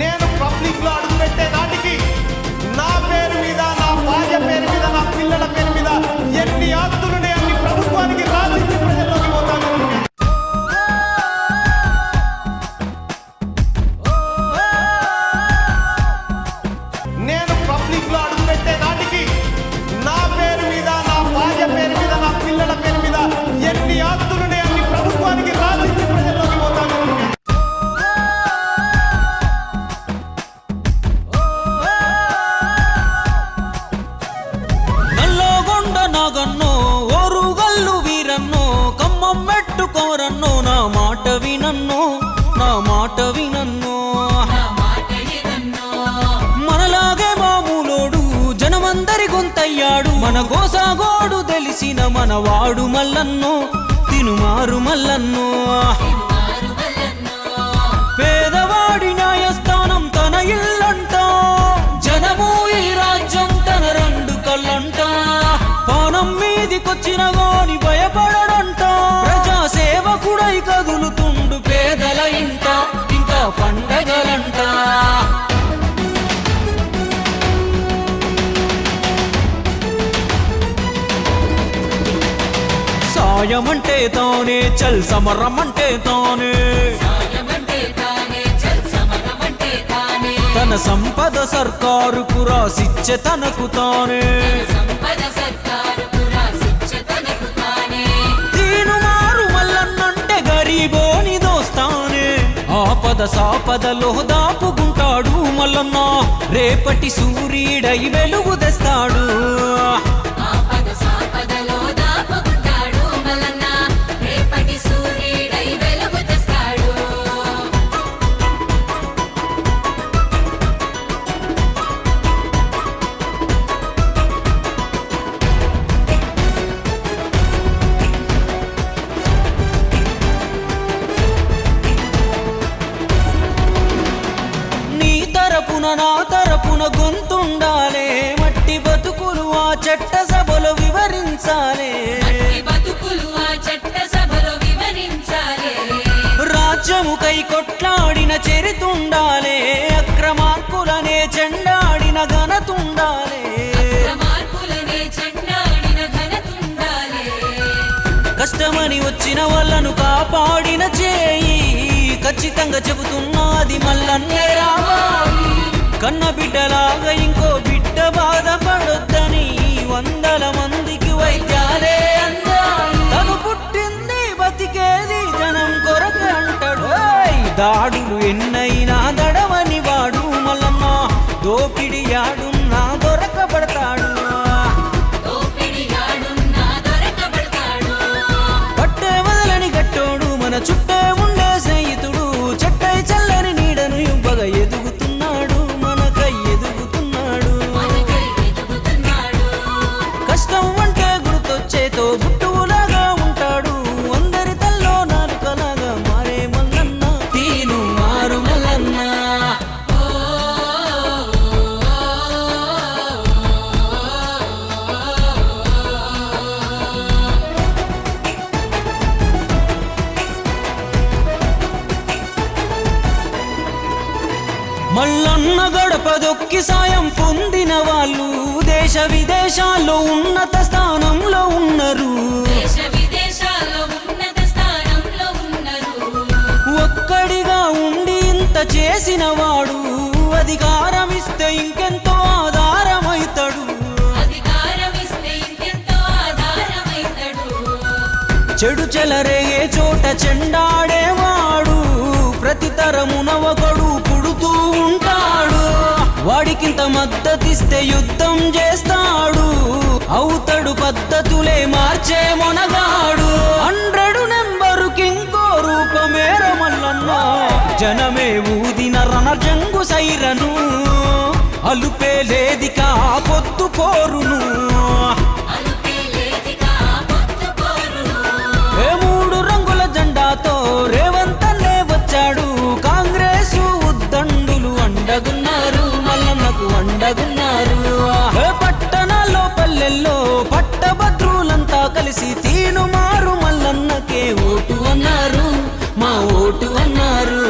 నేను పబ్లిక్లో అడుగుపెట్టే నాటికి నా పేరు మీద నా భార్య పేరు మీద నా పిల్లల పేరు మాట వినన్నో. మనలాగే మామూలోడు జనమందరి గొంతయ్యాడు. మన గోసాగోడు తెలిసిన మనవాడు మల్లన్నో. తినుమారు మల్లన్నో. పేదవాడి న్యాయస్థానం తన ఇల్లంట. జనము ఈ రాజ్యం తన రెండు కళ్ళంట. పానం మీదికొచ్చిన సాయమంటే తానే చల్ సమరమంటే తానే. తన సంపద సర్కారుకు రాసిచ్చే తనకు తానే. మల్లన్నంటే గరీబోని ఆపద సాపదలో దాపుకుంటాడు మల్లన్న. రేపటి సూర్యుడై వెలుగు తెస్తాడు. రాజ్యముకై కొట్లాడిన చరితుండాలే అక్రమార్కులనే చెండాడిన ఘనతుండాలే. మార్పులనే చెండాడిన ఘనతుండాలి. కష్టమని వచ్చిన వాళ్ళను కాపాడిన చేయి. ఖచ్చితంగా చెబుతున్నది మల్లన్నే రావాలి కన్న బిడ్డలాగా ఇంకో మల్లన్న గడప దొక్కి సాయం పొందిన వాళ్ళు దేశ విదేశాల్లో ఉన్నత స్థానంలో ఉన్నారు. ఒక్కడిగా ఉండి ఇంత చేసిన వాడు అధికారం ఇస్తే ఇంకెంతో ఆధారమైతాడు. చెడు చెలరేగే చోట చెండాడేవాడు. ప్రతి తరమున ఒకడు వాడికింత మద్దతిస్తే యుద్ధం చేస్తాడు. అవుతాడు పద్ధతులే మార్చే మొనగాడు. హండ్రెడ్ నెంబరుకి ఇంకో రూపమేర మల్లన్న జనమే ఊదిన రణజంగు సైరను. అలుపే లేదిక పొత్తు పోరును. మాకు అండగున్నారు పట్టణాల్లో పల్లెల్లో పట్టభద్రులంతా కలిసి తీను మారు మల్లన్నకే ఓటు అన్నారు. మా ఓటు అన్నారు.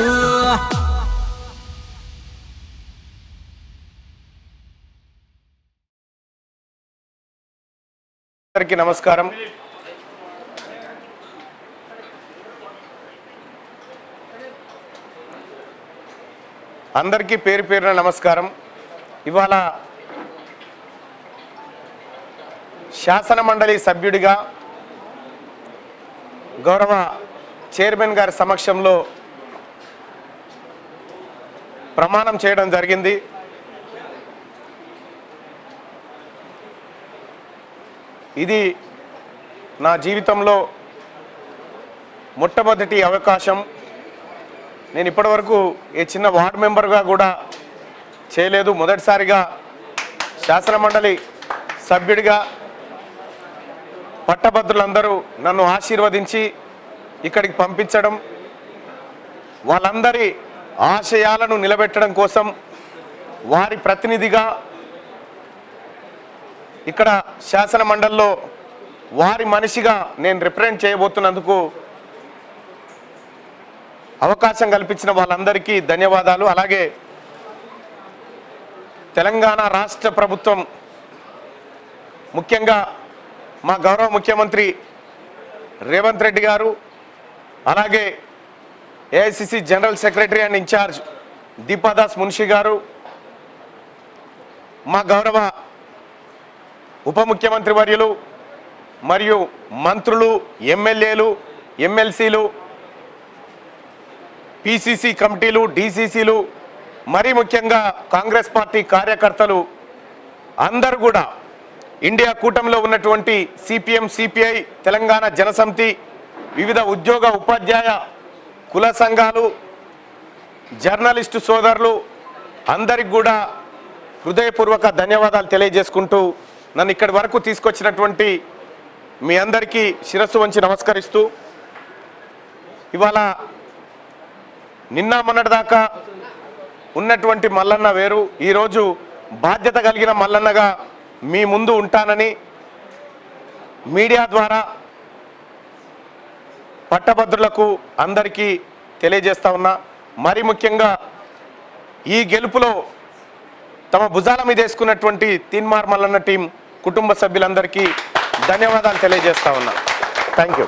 నమస్కారం. అందరికీ పేరు పేరున నమస్కారం. ఇవాళ శాసన మండలి సభ్యుడిగా గౌరవ చైర్మన్ గారి సమక్షంలో ప్రమాణం చేయడం జరిగింది. ఇది నా జీవితంలో మొట్టమొదటి అవకాశం. నేను ఇప్పటివరకు ఏ చిన్న వార్డు మెంబర్గా కూడా చేయలేదు. మొదటిసారిగా శాసన మండలి సభ్యుడిగా పట్టభద్రులందరూ నన్ను ఆశీర్వదించి ఇక్కడికి పంపించడం వాళ్ళందరి ఆశయాలను నిలబెట్టడం కోసం వారి ప్రతినిధిగా ఇక్కడ శాసన మండలిలో వారి మనిషిగా నేను రిప్రజెంట్ చేయబోతున్నందుకు అవకాశం కల్పించిన వాళ్ళందరికీ ధన్యవాదాలు. అలాగే తెలంగాణ రాష్ట్ర ప్రభుత్వం ముఖ్యంగా మా గౌరవ ముఖ్యమంత్రి రేవంత్ రెడ్డి గారు అలాగే AICC general secretary and incharge Deepa Das Munshi garu మా గౌరవ ఉప ముఖ్యమంత్రి వర్యులు మరియు మంత్రులు ఎమ్మెల్యేలు ఎమ్మెల్సీలు పిసిసి కమిటీలు డిసిసిలు మరీ ముఖ్యంగా కాంగ్రెస్ పార్టీ కార్యకర్తలు అందరూ కూడా ఇండియా కూటమిలో ఉన్నటువంటి సిపిఎం సిపిఐ తెలంగాణ జనసమితి వివిధ ఉద్యోగ ఉపాధ్యాయ కుల సంఘాలు జర్నలిస్టు సోదరులు అందరికి కూడా హృదయపూర్వక ధన్యవాదాలు తెలియజేసుకుంటూ నన్ను ఇక్కడి వరకు తీసుకొచ్చినటువంటి మీ అందరికీ శిరస్సు వంచి నమస్కరిస్తూ ఇవాళ నిన్న మొన్నటిదాకా ఉన్నటువంటి మల్లన్న వేరు. ఈరోజు బాధ్యత కలిగిన మల్లన్నగా మీ ముందు ఉంటానని మీడియా ద్వారా పట్టభద్రులకు అందరికీ తెలియజేస్తా ఉన్నా. మరి ముఖ్యంగా ఈ గెలుపులో తమ భుజాల మీద వేసుకున్నటువంటి తీన్మార్ మల్లన్న టీం కుటుంబ సభ్యులందరికీ ధన్యవాదాలు తెలియజేస్తా ఉన్నా. Thank you